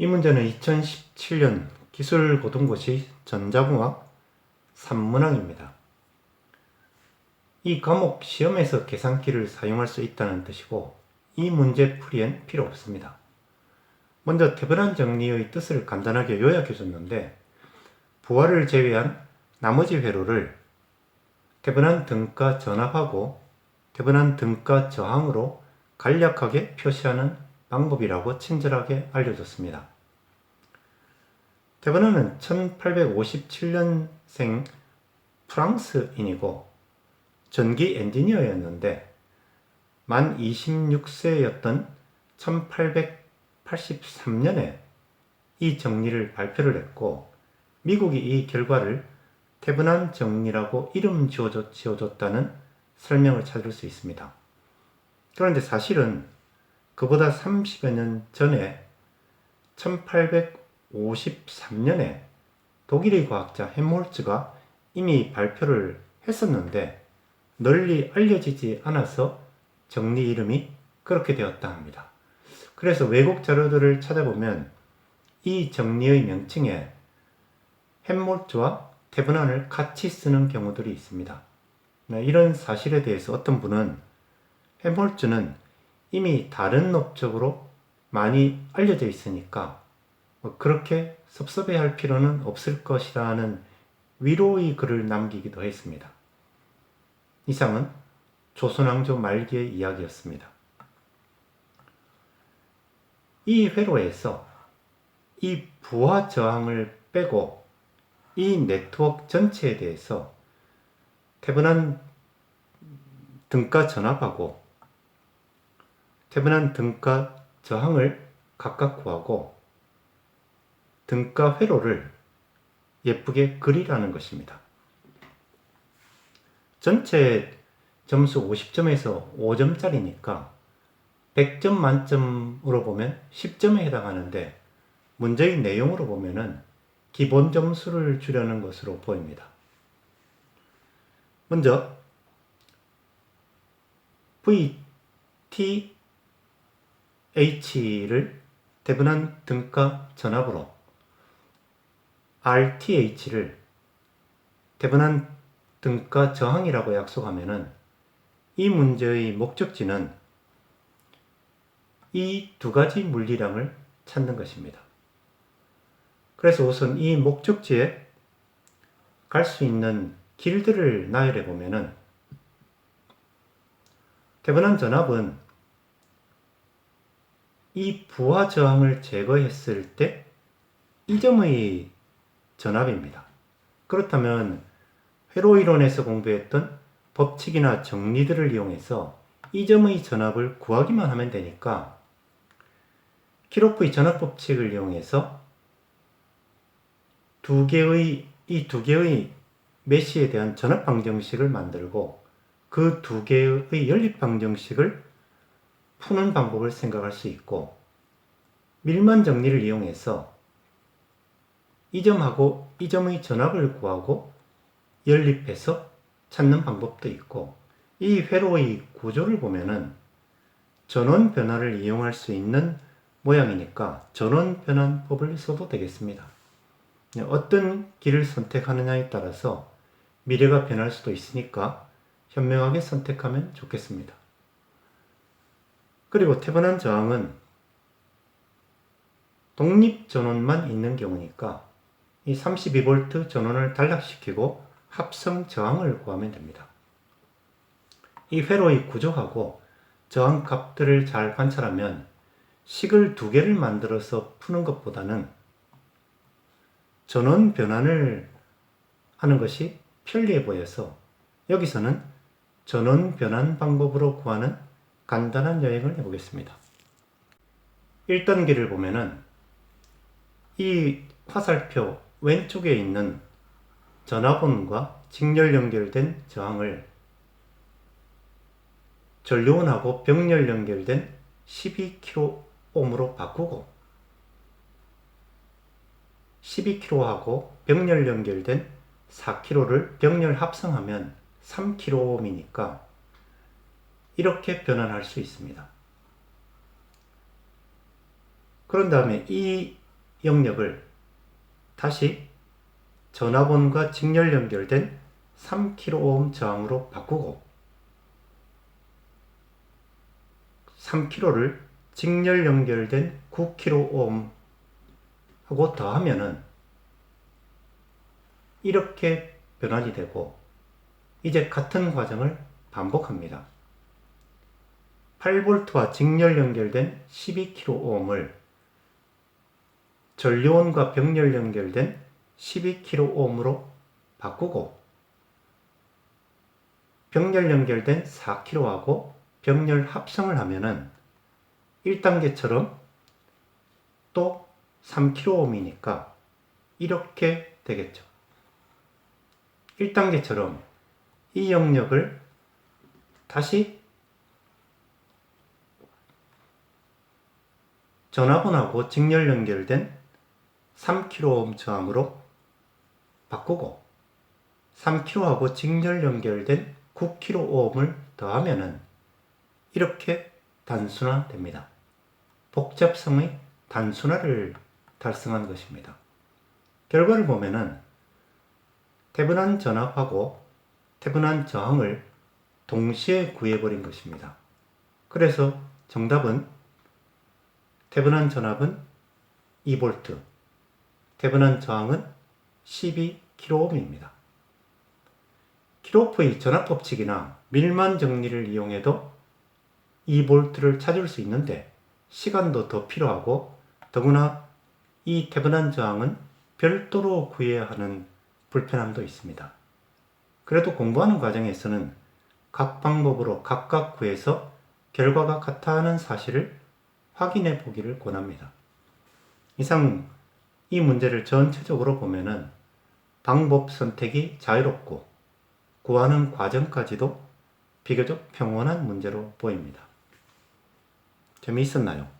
이 문제는 2017년 기술고등고시 전자공학 3문항입니다. 이 과목 시험에서 계산기를 사용할 수 있다는 뜻이고 이 문제 풀이엔 필요 없습니다. 먼저 태블한 정리의 뜻을 간단하게 요약해 줬는데 부하를 제외한 나머지 회로를 태블한 등가 전압하고 태블한 등가 저항으로 간략하게 표시하는 방법이라고 친절하게 알려줬습니다. 테브나는 1857년생 프랑스인이고 전기 엔지니어였는데 만 26세였던 1883년에 이 정리를 발표를 했고 미국이 이 결과를 태분한 정리라고 이름 지어줬, 지어줬다는 설명을 찾을 수 있습니다. 그런데 사실은 그보다 30여 년 전에 1853년에 독일의 과학자 햄몰츠가 이미 발표를 했었는데 널리 알려지지 않아서 정리 이름이 그렇게 되었다 합니다. 그래서 외국 자료들을 찾아보면 이 정리의 명칭에 햄몰츠와 태분안을 같이 쓰는 경우들이 있습니다. 네, 이런 사실에 대해서 어떤 분은 햄몰츠는 이미 다른 업적으로 많이 알려져 있으니까 뭐 그렇게 섭섭해 할 필요는 없을 것이라는 위로의 글을 남기기도 했습니다. 이상은 조선왕조 말기의 이야기였습니다. 이 회로에서 이 부하 저항을 빼고 이 네트워크 전체에 대해서 태분한 등가 전압하고 태분한 등가 저항을 각각 구하고 등가 회로를 예쁘게 그리라는 것입니다. 전체 점수 50점에서 5점짜리니까 100점 만점으로 보면 10점에 해당하는데 문제의 내용으로 보면은 기본 점수를 주려는 것으로 보입니다. 먼저 VTH를 대분한 등가 전압으로 RTH를 대분한 등가 저항이라고 약속하면은 이 문제의 목적지는 이 두 가지 물리량을 찾는 것입니다. 그래서 우선 이 목적지에 갈 수 있는 길들을 나열해 보면은 태분한 전압은 이 부하 저항을 제거했을 때 이 점의 전압입니다. 그렇다면 회로 이론에서 공부했던 법칙이나 정리들을 이용해서 이 점의 전압을 구하기만 하면 되니까 키로프의 전압 법칙을 이용해서 두 개의 이 두 개의 메시에 대한 전압 방정식을 만들고 그 두 개의 연립 방정식을 푸는 방법을 생각할 수 있고 밀만 정리를 이용해서 이 점하고 이 점의 전압을 구하고 연립해서 찾는 방법도 있고 이 회로의 구조를 보면은 전원 변화를 이용할 수 있는 모양이니까 전원 변환법을 써도 되겠습니다. 어떤 길을 선택하느냐에 따라서 미래가 변할 수도 있으니까 현명하게 선택하면 좋겠습니다. 그리고 태분한 저항은 독립 전원만 있는 경우니까 이 32V 전원을 단락시키고 합성 저항을 구하면 됩니다. 이 회로의 구조하고 저항 값들을 잘 관찰하면 식을 두 개를 만들어서 푸는 것보다는 전원 변환을 하는 것이 편리해 보여서 여기서는 전원 변환 방법으로 구하는 간단한 여행을 해보겠습니다. 1단계를 보면은 이 화살표 왼쪽에 있는 전화번과 직렬 연결된 저항을 전류원하고 병렬 연결된 12kΩ으로 바꾸고 12kH하고 병렬 연결된 4kH를 병렬 합성하면 3kΩ이니까 이렇게 변환할 수 있습니다. 그런 다음에 이 영역을 다시 전화번호가 직렬 연결된 3kΩ 저항으로 바꾸고 3kg를 직렬 연결된 9kΩ 하고 더하면은 이렇게 변환이 되고 이제 같은 과정을 반복합니다. 8V와 직렬 연결된 12kΩ을 전류원과 병렬 연결된 12kΩ으로 바꾸고 병렬 연결된 4kH하고 병렬 합성을 하면은 1단계처럼 또 3kΩ이니까 이렇게 되겠죠. 1단계처럼 이 영역을 다시 전화번호하고 직렬 연결된 3km 저항으로 바꾸고 3km하고 직렬 연결된 9kΩ을 더하면 이렇게 단순화됩니다. 복잡성의 단순화를 달성한 것입니다. 결과를 보면은 태분한 전압하고 태분한 저항을 동시에 구해버린 것입니다. 그래서 정답은 태분한 전압은 2V, 태분한 저항은 12kΩ입니다. 키로프의 전압 법칙이나 밀만 정리를 이용해도 2V를 찾을 수 있는데 시간도 더 필요하고 더구나 이 태분한 저항은 별도로 구해야 하는 불편함도 있습니다. 그래도 공부하는 과정에서는 각 방법으로 각각 구해서 결과가 같다는 사실을 확인해 보기를 권합니다. 이상 이 문제를 전체적으로 보면은 방법 선택이 자유롭고 구하는 과정까지도 비교적 평온한 문제로 보입니다. 재미있었나요?